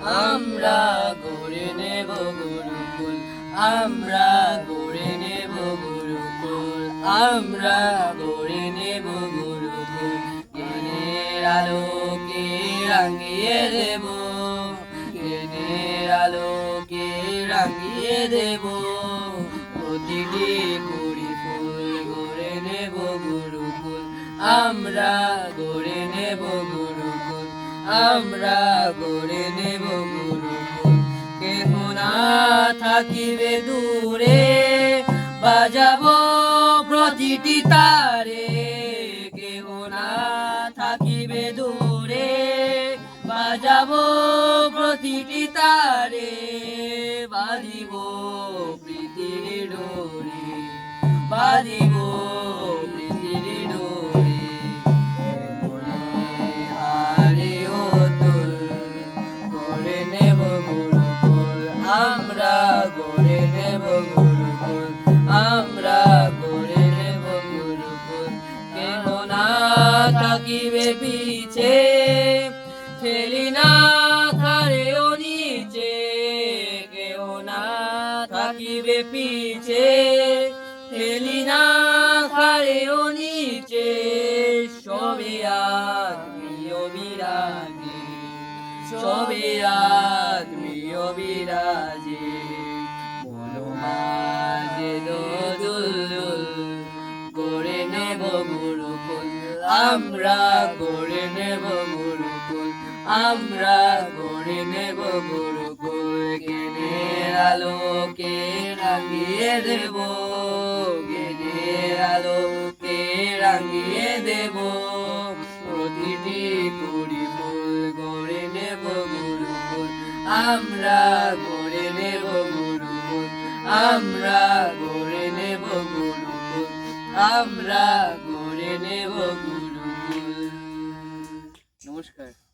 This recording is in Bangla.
আমরা গড়ে নেব গুরুকুল, আমরা গড়ে নেব গুরুকুল, আমরা গড়ে নেব গুরুকুল। জ্ঞানের আলোকে রাঙিয়ে দেব জ্ঞানের আলোকে রাঙিয়ে দেব। প্রতিটি কুড়ি ফুল গড়ে নেব গুরুকুল, আমরা গড়ে নেব গুরুকুল আমরা গড়ে নেব গুরুকুল। কেহ না থাকিবে দূরে, বাজাবো প্রতিটি তারে। কেহ না থাকিবে দূরে, বাজাবো প্রতিটি তারে। বাজিব প্রীতির ডোরে বাজিব থাকিবে পিছে ফেলি না খারেও নিচে কেহ না থাকিবে পিছে ফেলি না খারেও নিচে, সবে আত্মীয় বিরাজে সবে আত্মীয় বিরাজে আমরা করে নেব গুরুকুল, আমরা করে নেব গুরুকুল, জ্ঞানের আলোকে রাঙিয়ে দেব, জ্ঞানের আলোকে রাঙিয়ে দেব। প্রতিটি ফুল গড়ে নেব গুরুকুল, আমরা গড়ে নেব গুরুকুল, আমরা গড়ে নেব গুরুকুল, আমরা গড়ে নেব গুরুকুল। buscar.